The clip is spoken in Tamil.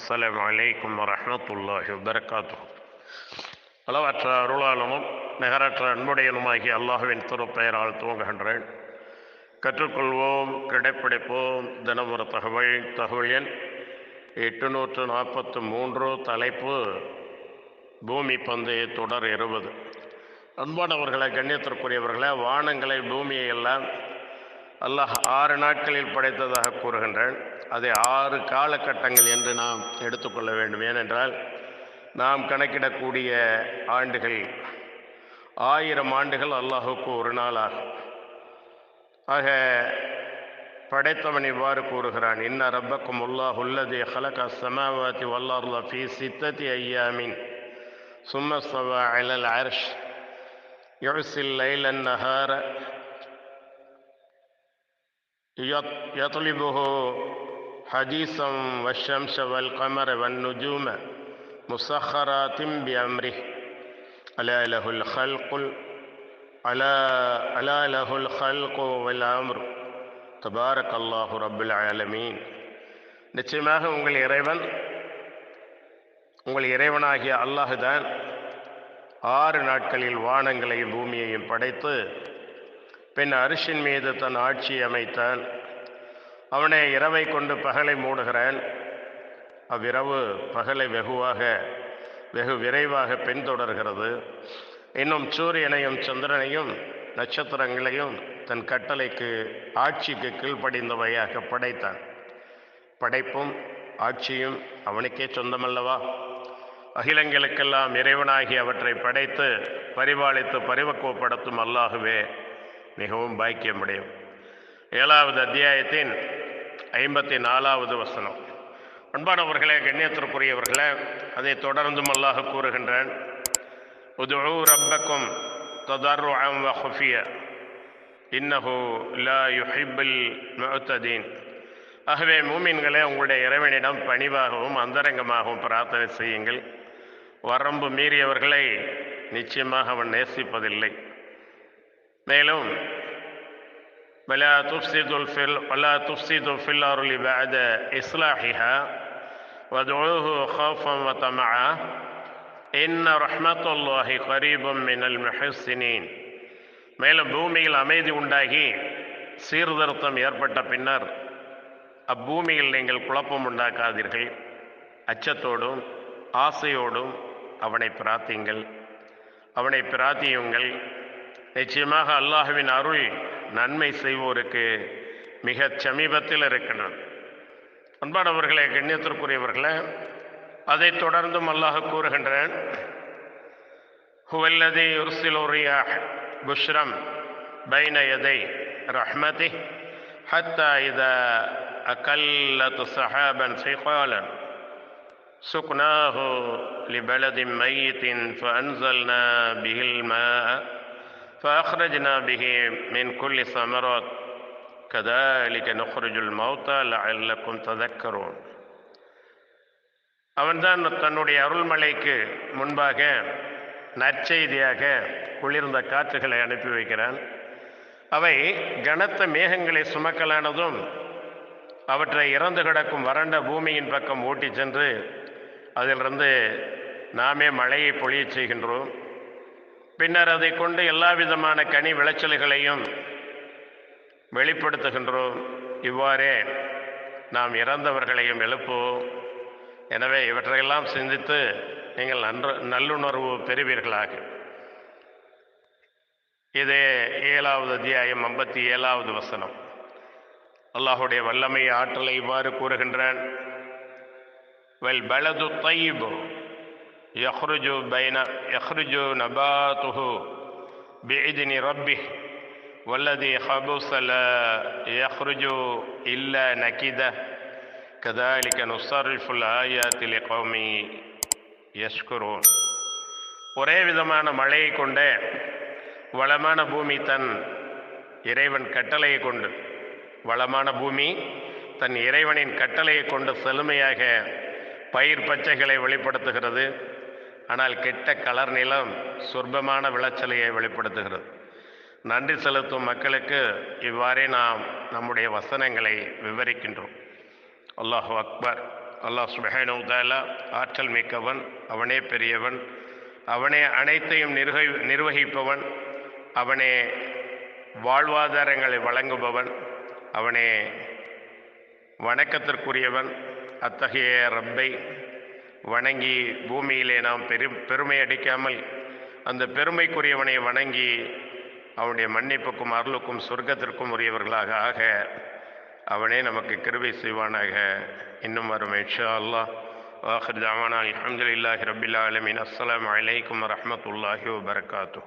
அஸ்ஸலாமு வலைக்கம் வரமத்துல்லாஹி வபரகாத்துஹு அளவற்ற அருளாளனும் நிகரற்ற அன்புடையனுமாகிய அல்லாஹுவின் திருப்பெயரால் துவங்குகின்றேன் கற்றுக்கொள்வோம் கிடைப்பிடிப்போம் தினம் தகவல் தகவல் எண் எட்டுநூற்று நாற்பத்து மூன்று தலைப்பு பூமி பந்து தொடர் இருபது அன்பானவர்களை கண்ணியத்திற்குரியவர்களை வானங்களை பூமியை எல்லாம் அல்லாஹ் ஆறு நாட்களில் படைத்ததாக கூறுகின்றேன். அதை ஆறு காலகட்டங்கள் என்று நாம் எடுத்துக்கொள்ள வேண்டும். ஏனென்றால் நாம் கணக்கிடக்கூடிய ஆண்டுகள் ஆயிரம் ஆண்டுகள் அல்லாஹுக்கு ஒரு நாளாகும். ஆக படைத்தவன் இவ்வாறு கூறுகிறான் இன்ன ரப்பக்கும் உல்லாஹ் உள்ளது ஹலக சமாவாத்தி வல்லார்ல ஃபி சித்தத்தி ஐயாமின் சும்மஸ்தவா அலல் அர்ஷ். யுசில் லைலன் நஹார يطلبه حديثا والشمس والقمر والنجوم مسخرات بأمره ألا له الخلق ألا ألا له الخلق والأمر تبارك الله رب العالمين நிச்சயமாக உங்கள் இறைவன் உங்கள் இறைவனாகிய அல்லாஹுதான் ஆறு நாட்களில் வானங்களையும் பூமியையும் படைத்து பின் அரிசின் மீது தன் ஆட்சி அமைத்தான் அவனை இரவை கொண்டு பகலை மூடுகிறான். அவ்விரவு பகலை வெகுவாக வெகு விரைவாக பின்தொடர்கிறது. இன்னும் சூரியனையும் சந்திரனையும் நட்சத்திரங்களையும் தன் கட்டளைக்கு ஆட்சிக்கு கீழ்ப்படிந்தவையாக படைத்தான். படைப்பும் ஆட்சியும் அவனுக்கே சொந்தமல்லவா? அகிலங்களுக்கெல்லாம் இறைவனாகி அவற்றை படைத்து பரிபாலித்து பரிவக்குவப்படுத்தும் அல்லாகவே மிகவும் பாக்கியமுடையும். ஏழாவது அத்தியாயத்தின் ஐம்பத்தி நாலாவது வசனம். அன்பானவர்களே கண்ணியத்திற்குரியவர்களே அதை தொடர்ந்தும் அல்லாஹ் கூறுகின்றேன். உதுஉ ரப்பக்கும் ததர்ருஅம் வ ஹுஃபிய இன்னஹு லா யுஹிப்புல் முத்ததீன் ஆகவே மூமின்களே உங்களுடைய இறைவனிடம் பணிவாகவும் அந்தரங்கமாகவும் பிரார்த்தனை செய்யுங்கள். வரம்பு மீறியவர்களை நிச்சயமாக அவன் நேசிப்பதில்லை. மேலும் வலா துப்சிதுல் ஃபில் வலா துப்சிது ஃபில் அருளி பாத இஸ்லாஹிஹா வதுஹு ஹோஃபம் வத்தமா இன்ன ரஹ்மத்துல்லாஹி கரீபம் மினல் மெஹசினீன் மேலும் பூமியில் அமைதி உண்டாகி சீர்திருத்தம் ஏற்பட்ட பின்னர் அப்பூமியில் நீங்கள் குழப்பம் உண்டாக்காதீர்கள். அச்சத்தோடும் ஆசையோடும் அவனை பிரார்த்திங்கள் அவனை பிரார்த்தியுங்கள். நிச்சயமாக அல்லாஹுவின் அருள் நன்மை செய்வோருக்கு மிகச் சமீபத்தில் இருக்கின்றது அன்பானவர்களே கண்ணியத்திற்குரியவர்களே அதைத் தொடர்ந்தும் அல்லாஹ் கூறுகின்றான் ஹுவல்லதி யுர்சிலுரியா புஷ்ரம் பைன எதை ரஹ்மதி حتى إذا أكلت سحابا ثقالا سقناه لبلد ميت فأنزلنا به الماء فأخرجنا به من كل ثمرات كذلك نخرج الموتى لعلكم تذكرون அவன்தான் தன்னுடைய அருள்மலைக்கு முன்பாக நற்செய்தியாக குளிர்ந்த காற்றுகளை அனுப்பி வைக்கிறான் அவை கனத்த மேகங்களை சுமக்கலானதும் அவற்றை இறந்து கிடக்கும் வறண்ட பூமியின் பக்கம் ஓட்டிச் சென்று அதிலிருந்து நாமே மழையை பொழியச் செய்கின்றோம் பின்னர் அதை கொண்டு எல்லா விதமான கனி விளைச்சல்களையும் வெளிப்படுத்துகின்றோம். இவ்வாறே நாம் இறந்தவர்களையும் எழுப்புவோம். எனவே இவற்றையெல்லாம் சிந்தித்து நீங்கள் நன்று நல்லுணர்வு பெறுவீர்களாக. இது ஏழாவது அத்தியாயம் ஐம்பத்தி ஏழாவது வசனம். அல்லாஹுடைய வல்லமை ஆற்றலை இவ்வாறு கூறுகின்றான். வெல் பலது தைபு يخرج بين يخرج نباته بإذن ربه والذي خبث لا يخرج إلا نكدة كذلك نصرف الآيات لقوم يشكرون ஒரே விதமான மழையை கொண்ட வளமான பூமி தன் இறைவன் கட்டளையை கொண்டு வளமான பூமி தன் இறைவனின் கட்டளையை கொண்டு செழுமையாக பயிர் பச்சைகளை வெளிப்படுத்துகிறது ஆனால் கெட்ட கலர் நிலம் சொர்பமான விளைச்சலையை வெளிப்படுத்துகிறது. நன்றி செலுத்தும் மக்களுக்கு இவ்வாறே நாம் நம்முடைய வசனங்களை விவரிக்கின்றோம். அல்லாஹு அக்பர். அல்லாஹ் சுபஹானு தாலா ஆற்றல் மிக்கவன் அவனே பெரியவன் அவனே அனைத்தையும் நிர்வகி நிர்வகிப்பவன் அவனே வாழ்வாதாரங்களை வழங்குபவன் அவனே வணக்கத்திற்குரியவன் அத்தகைய ரப்பை வணங்கி பூமியிலே நாம் பெரும் பெருமை அடிக்காமல் அந்த பெருமைக்குரியவனை வணங்கி அவனுடைய மன்னிப்புக்கும் அருளுக்கும் சொர்க்கத்திற்கும் உரியவர்களாக ஆக அவனே நமக்கு கிருபை செய்வானாக. இன்னும் வரும் இன்ஷா அல்லாஹ் வாஹர் ஜாமானா அலமதுல்லாஹி ரபில் ஆலமின். அஸ்லாம் அலைக்கும் வரஹ்மத்துல்லாஹி வபரகாத்துஹு.